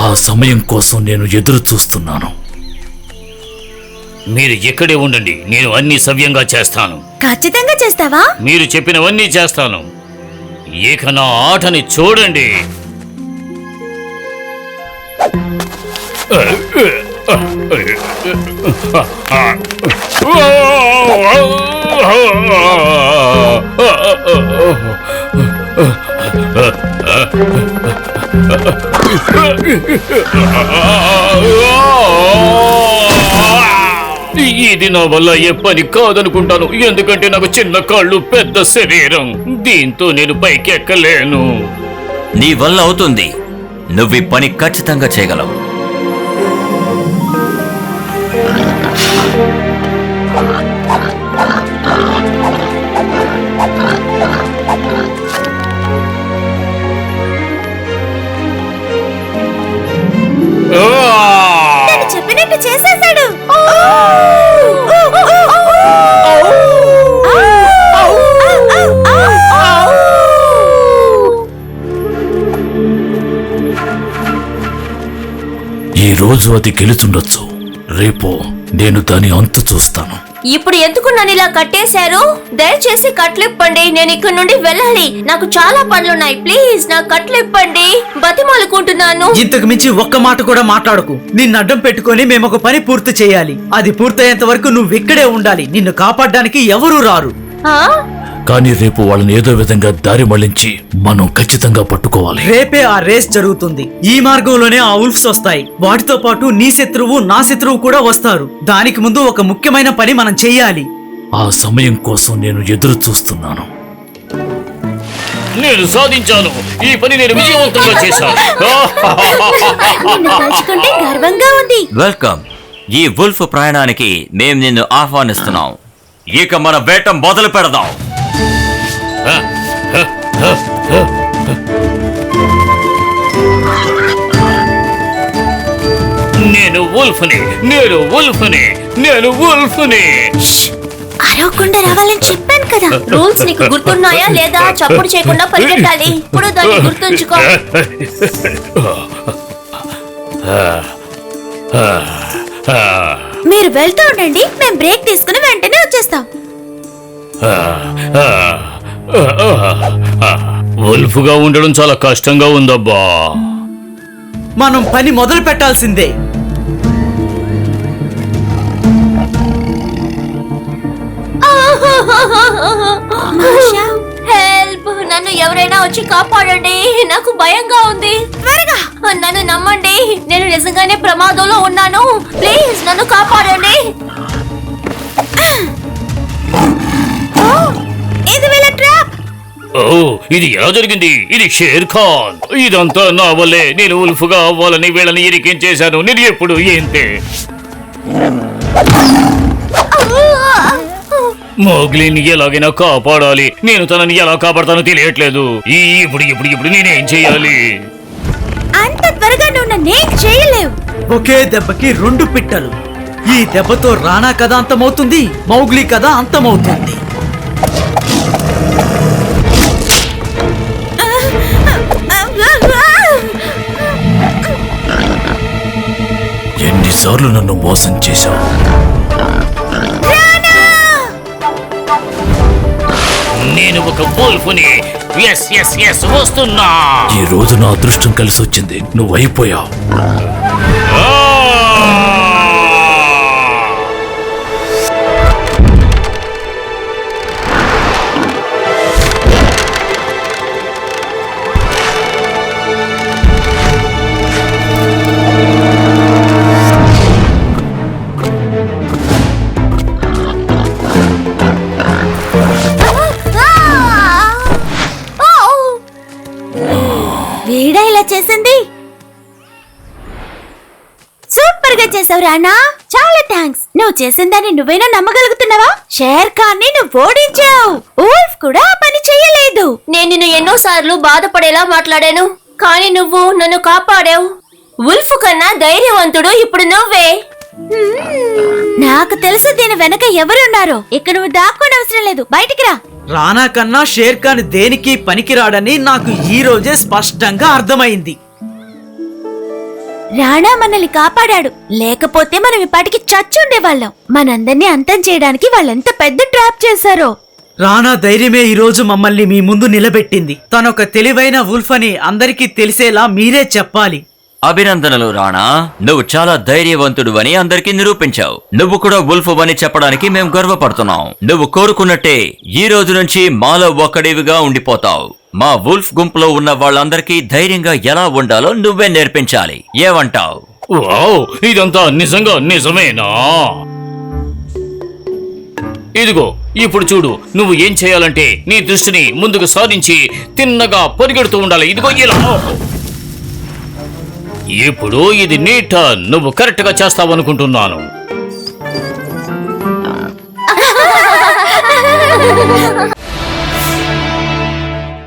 ఆ సమయం కోసం నేను ఎదురు చూస్తున్నాను. మీరు ఇక్కడే ఉండండి నేను అన్ని సవ్యంగా చేస్తాను. ఖచ్చితంగా చేస్తావా? మీరు చెప్పినవన్నీ చేస్తాను. ఇక నా ఆటని చూడండి. ఇది నా వల్ల ఏ పని కాదనుకుంటాను. ఎందుకంటే నాకు చిన్న కాళ్ళు పెద్ద శరీరం. దీంతో నేను పైకెక్కలేను. నీ వల్ల అవుతుంది. నువ్వు ఈ పని ఖచ్చితంగా చేయగలవు. ఈ రోజు అది గెలుచుండొచ్చు. రేపు నేను దాని అంతు చూస్తాను. ఇప్పుడు ఎందుకు నన్ను ఇలా కట్టేశారు? దయచేసి కట్లిప్పండి నేను ఇక్కడ నుండి వెళ్ళాలి. నాకు చాలా పనులున్నాయి. ప్లీజ్ నాకు కట్లిప్పండి. బతిమాలుకుంటున్నాను. ఇంతకు మించి ఒక్క మాట కూడా మాట్లాడకు. నిన్ను అడ్డం పెట్టుకొని మేము ఒక పని పూర్తి చేయాలి. అది పూర్తయ్యేంత వరకు నువ్వు ఇక్కడే ఉండాలి. నిన్ను కాపాడడానికి ఎవరూ రారు. ఆ? కానీ రేపు వాళ్ళని ఏదో విధంగా దారి మళ్ళించి మనం ఖచ్చితంగా పట్టుకోవాలి. రేపే ఆ రేస్ జరుగుతుంది. ఈ మార్గంలోనే ఆ ఉల్ఫ్స్ వస్తాయి. వాటితో పాటు నీ శత్రువు నా శత్రువు కూడా వస్తారు. దానికి ముందు ఒక ముఖ్యమైన పని మనం చెయ్యాలి ఆ సమయం కోసం నేను ఎదురు చూస్తున్నాను. నేను సాధించాను. ఈ పని నేను విజయవంతంగా చేశాను. గర్వంగా ఉంది. వెల్కమ్. ఈ వుల్ఫ్ ప్రయాణానికి మేము నిన్ను ఆహ్వానిస్తున్నాం. ఇక మన వేట మొదలు పెడదాం. నేను వుల్ఫ్ని నేను వుల్ఫ్ని నేను వుల్ఫ్ని. అరవకుండా రావాలని చెప్పాను కదా. రూల్స్ నీకు గుర్తున్నాయా లేదా? చప్పుడు చేయకుండా పరిగెట్టాలి. ఇప్పుడు దాన్ని గుర్తుంచుకో. మీరు వెళ్తూ ఉండండి. మేము బ్రేక్ తీసుకుని వెంటనే వచ్చేస్తాం. వుల్ఫ్గా ఉండడం చాలా కష్టంగా ఉందబ్బా. మనం పని మొదలు పెట్టాల్సిందే. హెల్ప్! నన్ను ఎవరైనా వచ్చి కాపాడండి. నాకు భయంగా ఉంది. త్వరగా నన్ను నమ్మండి. నేను నిజంగానే ప్రమాదంలో ఉన్నాను. ప్లీజ్ నన్ను కాపాడండి. ఇది ఎలా జరిగింది? ఇది షేర్ ఖాన్. ఇదంతా నా వల్లే. నేను ఉల్ఫ్గా అవ్వాలని వీళ్ళని ఇరికించేశాను. నేను ఎప్పుడు ఏంతే మోగ్లీని ఎలాగైనా కాపాడాలి. నేను తనని ఎలా కాపాడతానో తెలియట్లేదు. ఈ ఇప్పుడు ఇప్పుడు ఇప్పుడు నేనేం చేయాలి? అంత త్వరగా నువ్వు నన్నేం చేయలేవు. ఒకే దెబ్బకి రెండు పిట్టలు. ఈ దెబ్బతో రాణా కథ అంతమవుతుంది మౌగ్లీ కథ అంతమవుతుంది. ఎన్నిసార్లు నన్ను మోసం చేశావు. నేను ఒక వుల్ఫ్ని. ఎస్ ఎస్ ఎస్ వస్తున్నా. ఈ రోజు నా అదృష్టం కలిసి వచ్చింది నువ్వు అయిపోయావు చేసింది? సూపర్గా చేసావు రానా. చాలా థ్యాంక్స్ నువ్వు చేసిన దాన్ని నువ్వైనా నమ్మగలుగుతున్నావా? షేర్ ఖాన్ని నువ్వు ఓడించావు. ఊల్ఫ్ కూడా ఆ పని చేయలేదు. నేను నిన్ను ఎన్నో సార్లు బాధపడేలా మాట్లాడాను. కానీ నువ్వు నన్ను కాపాడావు. ఉల్ఫ్ కన్నా ధైర్యవంతుడు ఇప్పుడు నువ్వే. నాకు తెలుసు దీని వెనక ఎవరున్నారో. ఇక్కడ నువ్వు దాక్కోని అవసరం లేదు. బయటికి రా. రానా కన్నా షేర్ ఖాన్ దేనికి పనికిరాడని నాకు ఈ రోజే స్పష్టంగా అర్థమైంది. రాణా మనల్ని కాపాడాడు. లేకపోతే మనం ఇప్పటికి చచ్చుండేవాళ్ళం మనందరినీ అంతం చేయడానికి వాళ్ళెంత పెద్ద ట్రాప్ చేశారో. రానా ధైర్యమే ఈ రోజు మమ్మల్ని మీ ముందు నిలబెట్టింది. తనొక తెలివైన వుల్ఫ్ అని అందరికీ తెలిసేలా మీరే చెప్పాలి. అభినందనలు రాణా. నువ్వు చాలా ధైర్యవంతుడు అని అందరికీ నిరూపించావు. నువ్వు కూడా వుల్ఫ్ అని చెప్పడానికి మేము గర్వపడుతున్నాం. నువ్వు కోరుకున్నట్టే ఈ రోజు నుంచి మాలో ఒక్కడివిగా ఉండిపోతావు. మా వుల్ఫ్ గుంపులో ఉన్న వాళ్ళందరికీ ధైర్యంగా ఎలా ఉండాలో నువ్వే నేర్పించాలి. ఏమంటావు? వావ్ ఇదంతా నిజంగా నిజమేనా? ఇదిగో ఇప్పుడు చూడు నువ్వు ఏం చేయాలంటే నీ దృష్టిని ముందుకు సాధించి తిన్నగా పరిగెడుతూ ఉండాలి. ఇదిగో ఇలా. ఇప్పుడు ఇది నీ టర్న్ నువ్వు కరెక్ట్గా చేస్తావనుకుంటున్నాను.